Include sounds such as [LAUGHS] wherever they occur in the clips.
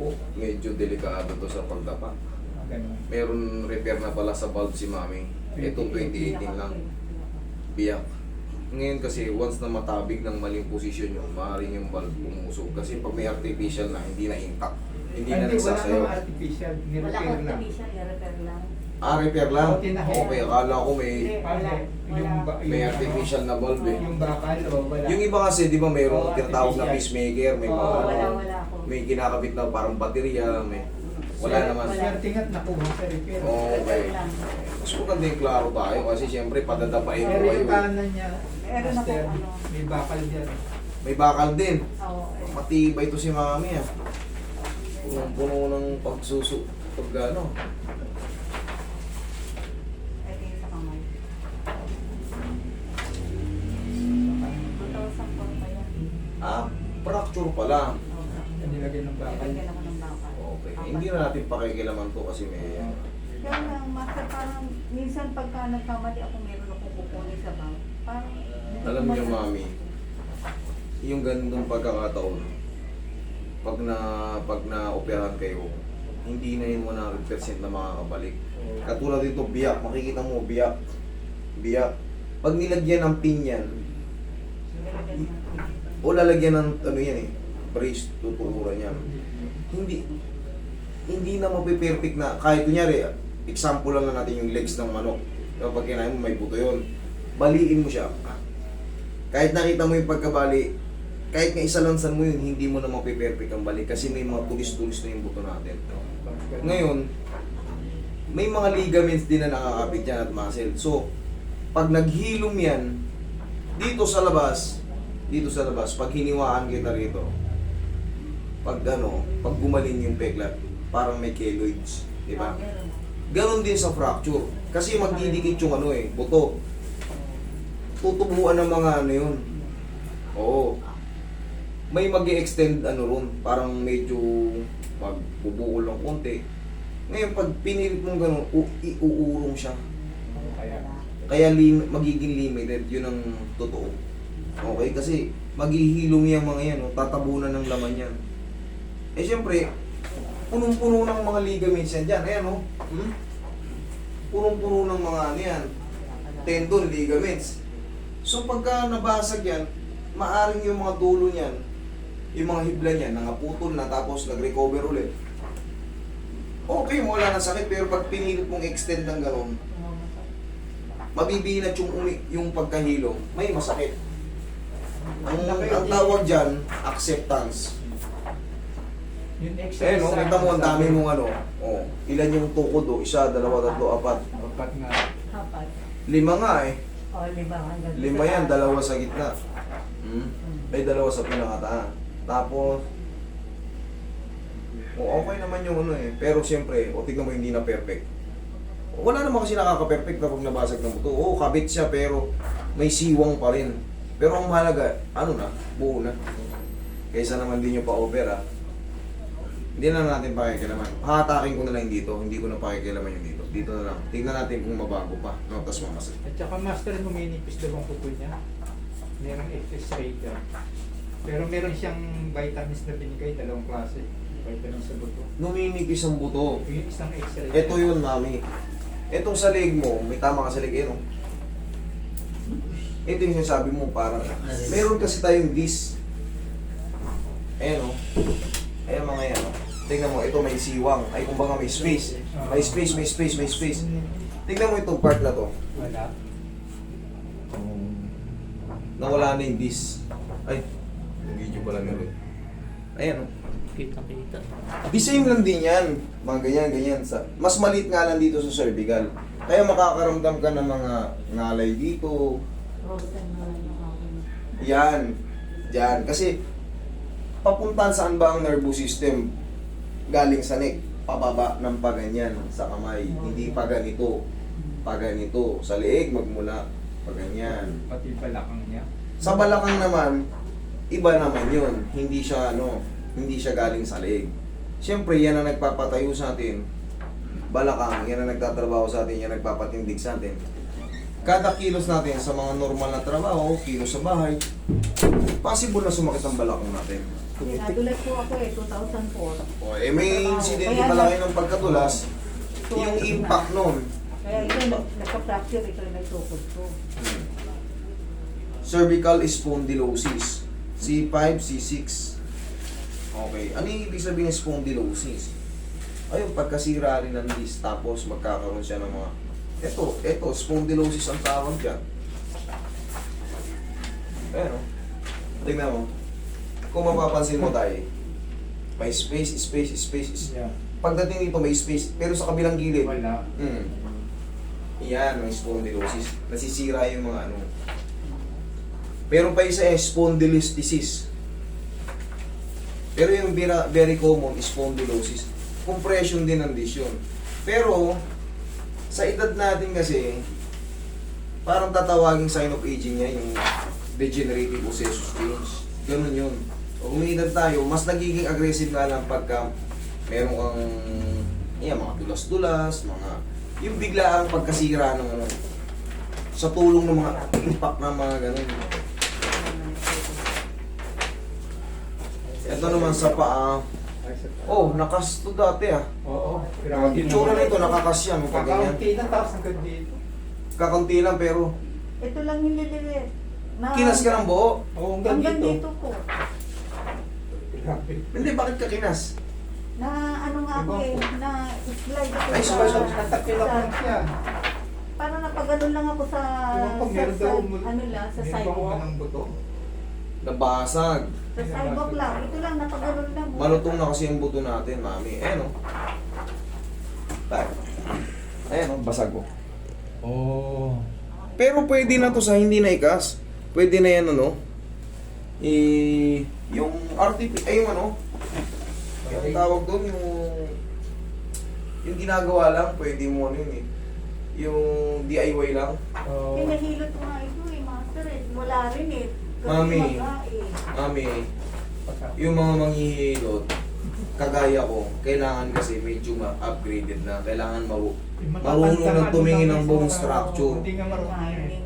po, medyo delikado to sa pagdapa. Ganun. Meron repair na pala sa valve si mami. Ito 2018 lang. Biyak. Ngayon kasi once na matabig ng maling posisyon yun, maaaring yung valve pumusog. Kasi pag may artificial na, hindi na intact. Hindi na Hindi, wala artificial. Wala Nirepair akong lang. artificial, i-repair lang. Ah, repair lang? Okay na. Okay, akala ko may wala. Wala. may artificial na valve eh. yung bakal o wala. Yung iba kasi, di ba, mayroong Oo, tinatawag na pacemaker, may Oo, ano, wala, wala. May kinakabit na parang baterya, may wala naman. Swerte nga't nakuha sa repair. Oo, okay. Mas maganda yung klaro tayo kasi siyempre padadapain ko Pero kayo. yung eh. kanan niya, Meron ako, master, ano. may bakal dyan. May bakal din. Oo, eh. Matibay to si mami ah. Punong-puno ng pagsusu. Pag ano. Yung sa kamay. 2,000 po pa yan. Ah, fracture pala. Nilagyan ng bakal. Nilagyan ako ng bakal. Okay. Apat. Hindi na natin pakikilaman to kasi may... Kaya lang, master, parang minsan pagka nagkamali ako, meron akong kukunin sa bank. Parang, Alam niyo mami, yung ganitong pagkakataon, pag na pag na operahan kayo, hindi na yun 100% na makakabalik. Katulad dito, biyak. Makikita mo, biyak. Biyak. Pag nilagyan ng pin yan, o lalagyan ng ano yan eh, brace, tutukuran yan. Hindi, hindi na mapiperfect na, kahit kunyari, example lang na natin yung legs ng manok. Kapag kinain mo, may buto yun. Baliin mo siya. Kahit nakita mo yung pagkabali, kahit nga isalansan mo yun, hindi mo na mapiperfect ang balik kasi may mga tulis-tulis na yung buto natin. Ngayon, may mga ligaments din na nakakapit yan at muscle. So, pag naghilom yan, dito sa labas, dito sa labas, pag hiniwaan kita rito, pag ano, pag gumaling yung peklat, parang may keloids, di ba? Ganon din sa fracture. Kasi magdidikit yung ano eh, buto. Tutubuan ng mga ano yun. Oo. May mag extend ano ron, parang medyo magbubuo lang konti. Ngayon, pag pinilit mong gano'n, iuurong siya. Kaya, Kaya lim magiging limited, yun ang totoo. Okay, kasi maghihilom yung mga yan, oh, tatabunan ng laman yan. Eh syempre, punong-puno ng mga ligaments yan dyan. Ayan oh. Hmm? Punong-puno ng mga ano yan. Tendon, ligaments. So pagka nabasag yan, maaring yung mga dulo niyan, yung mga hibla niyan, nangaputol na tapos nag-recover ulit. Okay, wala na sakit, pero pag pinilit mong extend ng gano'n, mabibinat yung umi, yung pagkahilom, may masakit. Ang, ang tawag dyan, acceptance. Yung extra Eh no, kita mo ang dami mong ano, oh, ilan yung tukod oh, isa, dalawa, tatlo, apat. Apat nga. Apat. Lima nga eh. O, lima hanggang Lima yan, dalawa sa gitna. Hmm? Hmm. Ay, dalawa sa pinakataan. Tapos, oh, okay naman yung ano eh. Pero siyempre, o tignan mo hindi na perfect. Wala naman kasi nakaka-perfect na pag nabasag ng buto. Oo, kabit siya pero may siwang pa rin. Pero ang mahalaga, ano na, buo na. Kaysa naman din yung pa-opera, hindi na natin pakikilaman. Hatakin ko na lang dito, hindi ko na pakikilaman yung dito. Dito na lang. Tingnan natin kung mabago pa. No, tapos mamasag. At saka master, huminipis daw ang kuko niya. Merong x-ray ka. Pero meron siyang vitamins na binigay, dalawang klase. Vitamins sa buto. Numinipis ang buto. Yung isang x-ray. Ito yun, mami. Itong sa leg mo, may tama ka sa leg, eh, no? Ito yung sinasabi mo, parang, meron kasi tayong this. Ayan, no? Ayan mga yan, no? Tingnan mo, ito may siwang. Ay, kumbaga may space. May space, may space, may space. Tingnan mo itong part na to. Wala. Nawala na yung this. Ay, yung video pala meron. Ayan, no? Kita-kita. The same lang din yan. Mga ganyan, ganyan. Sa, mas maliit nga lang dito sa cervical. Kaya makakaramdam ka ng mga ngalay dito. Yan. Yan. Kasi, papuntan saan ba ang nervous system? Galing sa neck. Pababa ng paganyan sa kamay. Hindi pa ganito. Pa ganito. Sa leeg, magmula. Paganyan. Pati balakang niya. Sa balakang naman, iba naman yun. Hindi siya ano, hindi siya galing sa leeg. Siyempre, yan ang nagpapatayo sa atin. Balakang, yan ang nagtatrabaho sa atin, yan ang nagpapatindig sa atin. Kada kilos natin sa mga normal na trabaho, kilos sa bahay, possible na sumakit ang balakang natin. Kasi nadulas po ako eh, 2004. O, eh may incident Kaya kayo ng pagkadulas, yung impact nun, Kaya ito, nag- nagka-fracture, ito yung nagtukod ko. cervical spondylosis. C5, C6. Okay. Ano yung ibig sabihin ng spondylosis? Ayun, pagkasira rin ng disc, tapos magkakaroon siya ng mga... Ito, ito, spondylosis ang tawag dyan. Ayan o. Tingnan mo. Kung mapapansin mo tayo, may space, space, space, space. Yeah. Pagdating dito may space, pero sa kabilang gilid, Wala. Hmm. Yan, may spondylosis. Nasisira yung mga ano. Meron pa isa eh, spondylolisthesis. Pero yung very common is spondylosis. Compression din ng yun. Pero, sa edad natin kasi, parang tatawaging sign of aging niya yung degenerative osseous change. Ganun yun. Pag umiidad tayo, mas nagiging aggressive nga lang pagka meron kang yan, mga dulas-dulas, mga yung bigla ang pagkasira ng ano sa tulong ng mga impact ng mga ganun. Ito naman sa paa. Oh, nakas to dati ah. Oo. Itsura nito, nakakas yan. Kakaunti na tapos hanggang dito. Kakunti lang pero Ito lang yung nililit. Na, kinas ka ng buo. Oo, hanggang Hanggang dito. dito Grabe. Hindi, bakit ka kinas? Na ano nga ako eh, na slide ako Ay, sa... sorry, sorry. Natakil ako sa- siya. Parang napaganon lang ako sa... Ewan ko, sa, meron sa daw ano lang, sa meron bang sidewalk. umunang buto? Nabasag. Sa sidewalk lang. Ito lang, napaganon lang. Malutong na kasi yung buto natin, mami. Ayan o. Ayan o, basag o. Oo. Pero pwede na to sa hindi na ikas. Pwede na yan ano. I yung RTP ay yung ano. Yung tawag doon yung yung ginagawa lang, pwede mo ano yun eh. Yung DIY lang. Oo. Pinahilot ko nga ito eh, master eh. Wala rin eh. Kasi Mami. eh. Mami, yung mga manghihilot, kagaya ko, kailangan kasi medyo ma-upgraded na. Kailangan maru marunong ng tumingin ng bone structure. Hindi nga marunong Wala yun. rin.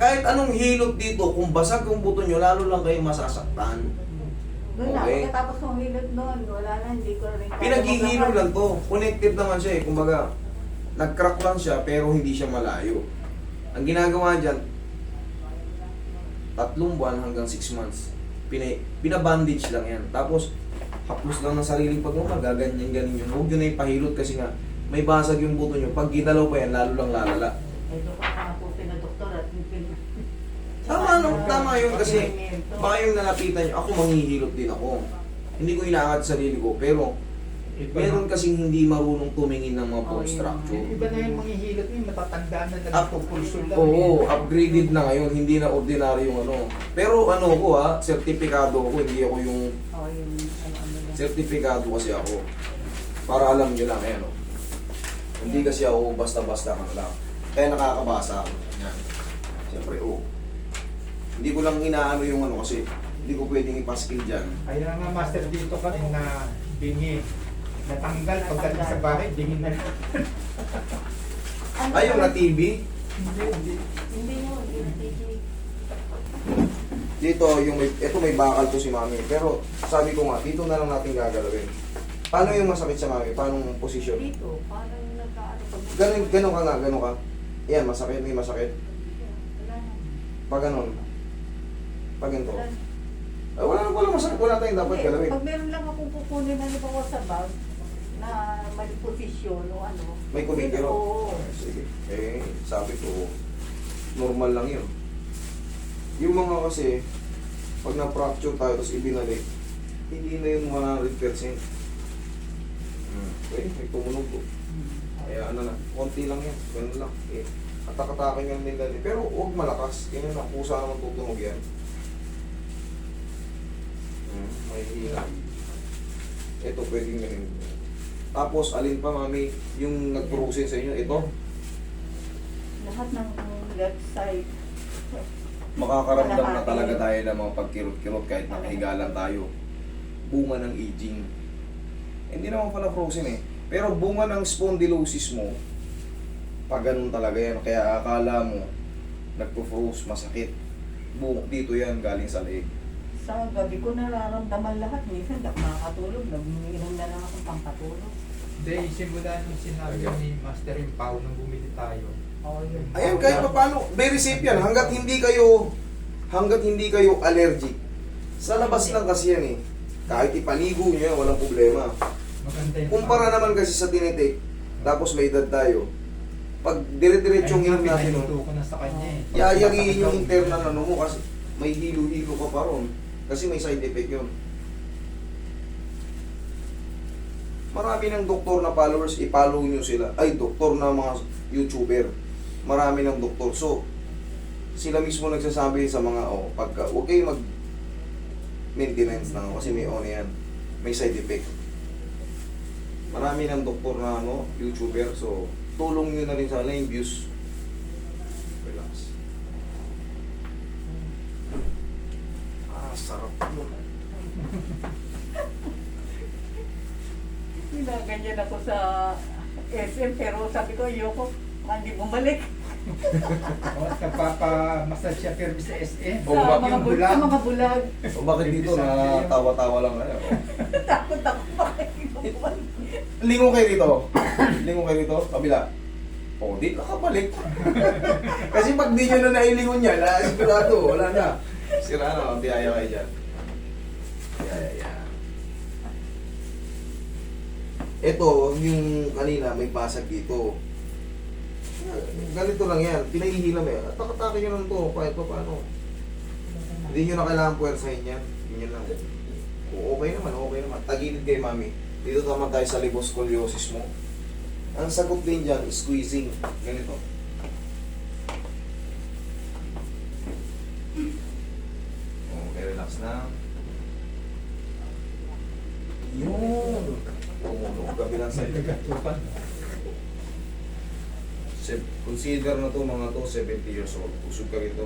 Kahit anong hilot dito, kung basag yung buto nyo, lalo lang kayo masasaktan. Doon na, Okay. pagkatapos ng hilot noon, wala na, hindi ko rin kaya Pinaghihilo lang to. Connected naman siya eh. Kumbaga, nag-crack lang siya pero hindi siya malayo. Ang ginagawa dyan, tatlong buwan hanggang 6 months. Pina, pinabandage lang yan. Tapos, haplos lang ng sariling pagmamahal. Gaganyan ganin yun. Huwag yun na ipahilot kasi nga, may basag yung buto nyo. Pag ginalaw pa yan, lalo lang lalala. Ito pa nga po pinadoktor at pin... Tama, no? Tama yun kasi baka yung nalapitan nyo, ako manghihilot din ako. Hindi ko inaangat sa sarili ko, pero meron kasing hindi marunong tumingin ng mga Oh, bone yun. structure. Iba na yung manghihilot niya, matatanda na Up- nagpupulso lang. Oo, eh. upgraded na ngayon, hindi na ordinary yung ano. Pero ano ko ha, sertipikado ko, hindi ako yung Oh, yung ano, ano lang. sertipikado kasi ako. Para alam nyo lang, ayan o. Hindi kasi ako basta-basta ka lang. Kaya nakakabasa ako. Yan. Siyempre, oo. Hindi ko lang inaano yung ano kasi hindi ko pwedeng ipaskill dyan. Kaya nga master dito ka na bingi. Natanggal pagdating sa bahay, dingin na. Ano Ay, yung na TV, Hindi, hindi. Hindi yun, yung TV. dito, yung may, ito may bakal to si mami. Pero sabi ko nga, dito na lang natin gagalawin. Paano yung masakit sa mami? Paano yung posisyon? Dito, parang nagkaano pag... Ganun, ganun ka nga, ganun ka. Yan, masakit, may masakit. Pag ganun. Pag ganito. Wala na. Ay, wala, wala masakit. Wala tayong dapat galawin. Pag meron lang akong kukunin na halimbawa sa bag, na mali posisyon o ano. May kumikiro. Oo. Sige. Eh, sabi ko, normal lang yun. Yung mga kasi, pag na-fracture tayo tapos ibinalik, hindi na yun 100%. Hmm. Eh, may tumunog ko. Kaya ano na, konti lang yan. Ganun lang. Eh, atak-atakin yan nila. Pero huwag malakas. Ganyan lang. Kusa naman tutunog yan. May hila. Ito, pwedeng ganun. Tapos, alin pa, mami, yung nag-process sa inyo, ito, Lahat ng left side. makakaramdam na talaga tayo ng mga pagkirot-kirot kahit nakahiga lang tayo. Bunga ng aging. Hindi naman pala frozen eh. Pero bunga ng spondylosis mo, pag ganun talaga yan. Kaya akala mo, nagpo-froze, masakit. Dito yan, galing sa leeg. Sa gabi ko nararamdaman lahat. Minsan di ako nakakatulog. Nag-inom na lang akong pangkatulog. Hindi, simula nung sinabi ni Master yung Pao nung bumili tayo. Oh, yun. Ayan, kahit pa paano, very safe yan. Hanggat hindi kayo, hanggat hindi kayo allergic. Sa labas lang kasi yan eh. Kahit ipaligo nyo yan, walang problema. Maganda yung Kumpara naman kasi sa tinitik, tapos may edad tayo. Pag dire-diretsong inom natin, Ayun, no, ko na sa kanya eh. yayagiin yung internal ano mo kasi may hilo-hilo ka pa ron. Kasi may side effect yun. Marami ng doktor na followers, i-follow nyo sila. Ay, doktor na mga YouTuber. Marami ng doktor. So, sila mismo nagsasabi sa mga, oh, pagka, huwag mag maintenance na kasi may ono yan. May side effect. Marami ng doktor na ano, YouTuber. So, tulong nyo na rin sana yung views. Relax. Ah, sarap yun. Ginaganyan ako sa SM pero sabi ko ayoko. Hindi bumalik. [LAUGHS] O, nagpapa-massage siya pero sa SM. Oh, sa bakit mga yung bulag. bulag? Sa mga bulag. O bakit dito na tawa-tawa lang kayo? [LAUGHS] Takot ako pa. Lingo kayo rito. Lingo kayo rito. Kabila. O, di nakabalik. [LAUGHS] Kasi pag di nyo na nailingon yan, na sigurado, wala na. Sira na, biyaya kayo dyan. Biyaya yan. Ito, yung kanina, may basag dito. Ganito lang yan. Pinahihila mo yan. Atak-atake nyo lang to, kahit pa paano. Hindi nyo na kailangan puwersahin yan. Yun lang. Okay naman, okay naman. Tagilid kay mami. Dito naman tayo sa liboscoliosis mo. Ang sagot din dyan, squeezing. Ganito. Okay, relax na. Yun. Tumunog kabilang side. Nagatupan. Se- Consider na to mga to 70 years old. Usog ka rito.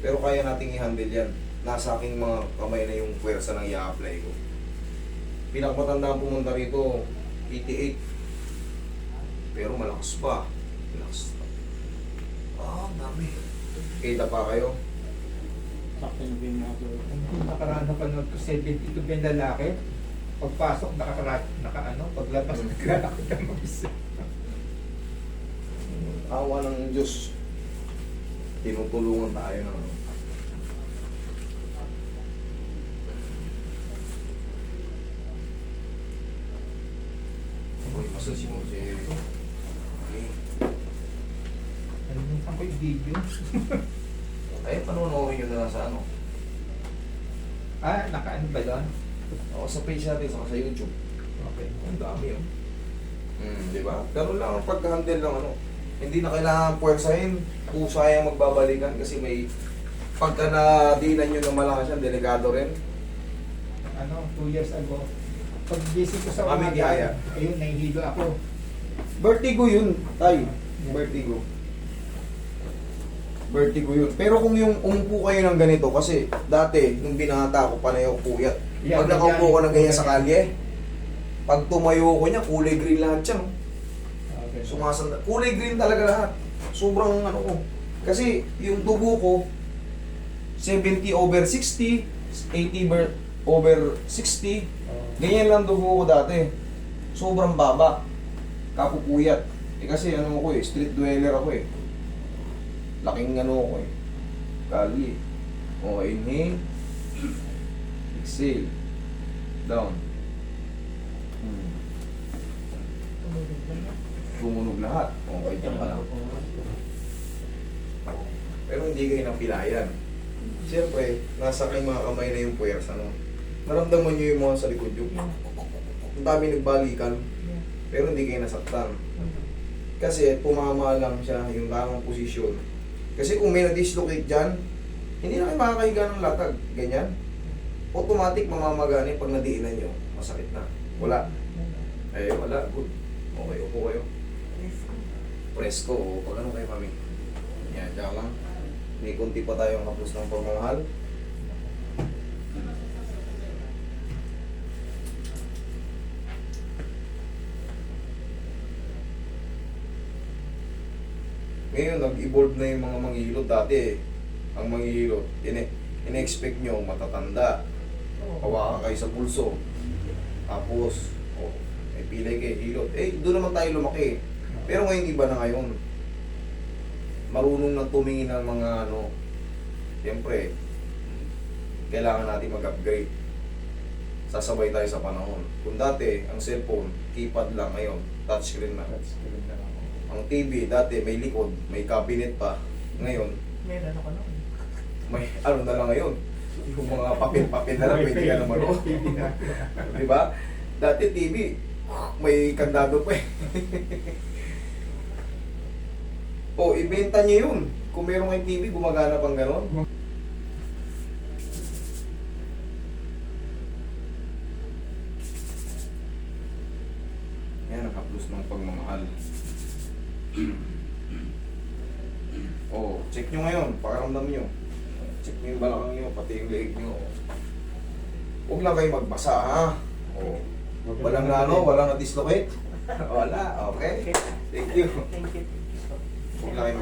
Pero kaya nating i-handle yan. Nasa aking mga kamay na yung pwersa ng i-apply ko. Pinakamatanda ang pumunta rito, 88. Pero malakas pa. Relax. Ah, ang dami. Kita pa kayo? Sakto na din ako. Ang nakaraan na panood ko, 72 ba yung lalaki? Pagpasok, nakakarat, naka ano, paglabas, Hmm. naglalakad ka mag-isa. Awa ng Diyos. Tinutulungan tayo ng ano. Uy, masa si Mo Jerry. Okay. Nalimutan ko yung video. Ay, panonoorin nyo na lang sa ano. ah, naka-ano ba doon? O, sa page natin, saka sa YouTube. Okay. Ang dami yun. Hmm, di ba? Ganun lang ang pag-handle ng ano. Hindi na kailangan puwersahin. Kusayang magbabalikan kasi may pagka nadinan nyo ng malakas yan, delikado rin. Ano, two years ago. Pag gising ko sa Kami umaga, giyaya. ayun, nahihilo ako. Vertigo yun, tay. Vertigo. Vertigo yun. Pero kung yung umupo kayo ng ganito, kasi dati, nung binata ko, panay ako puyat. Pag nakaupo ko ng ganyan sa kalye, pag tumayo ko niya, kulay green lahat siya. no? Okay. Sumasanda. Kulay green talaga lahat. Sobrang ano ko. Kasi yung dugo ko, 70 over 60, 80 over, over 60, Oh. Ganyan lang dugo ko dati. Sobrang baba. Kapupuyat. Eh kasi ano ko eh, street dweller ako eh. Laking ano ko eh. Kali. O, inhale. Exhale. Down. Hmm. Tumunog lahat. Okay, dyan ka lang. Pero hindi kayo napilayan. Siyempre, nasa kayong mga kamay na yung puwersa, no? Naramdaman nyo yung mga sa likod yung ang dami nagbalikan, pero hindi kayo nasaktan. Kasi pumama lang siya yung tamang posisyon. Kasi kung may na-dislocate dyan, hindi na kayo makakahiga ng latag. Ganyan. Automatic mamamagani pag nadiinan nyo. Masakit na. Wala. Eh, wala. Good. Okay, upo kayo. Presko. O, pag ano kayo kami. Yan, dyan lang. May kunti pa tayong kapos ng pagmamahal. Ngayon, nag-evolve na yung mga manghihilot dati. Ang manghihilot, ine ine-expect nyo matatanda. Hawakan kayo sa pulso. Tapos, oh, may pilay kayo, hilot. Eh, doon naman tayo lumaki. Pero ngayon, iba na ngayon. Marunong na tumingin ng mga ano, siyempre, kailangan natin mag-upgrade. Sasabay tayo sa panahon. Kung dati, ang cellphone, keypad lang ngayon, touchscreen na. Good na ako. Ang TV, dati may likod, may cabinet pa. Ngayon, Meron ako noon. may ano na lang ngayon. Yung mga papel-papel na lang, pwede ka na maro. [LAUGHS] Di ba? Dati TV, may kandado pa eh. [LAUGHS] o, ibenta niyo yun. Kung meron kayong TV, gumagana pang ganon. Yan, nakaplus ng pagmamahal. oh, check nyo ngayon, pakaramdam nyo. Check nyo yung balakang nyo, pati yung leeg nyo. Huwag lang kayo magbasa, ha? Oh. Walang na ano, walang na-dislocate. [LAUGHS] Wala, okay. Thank you. Thank you. Huwag lang kayo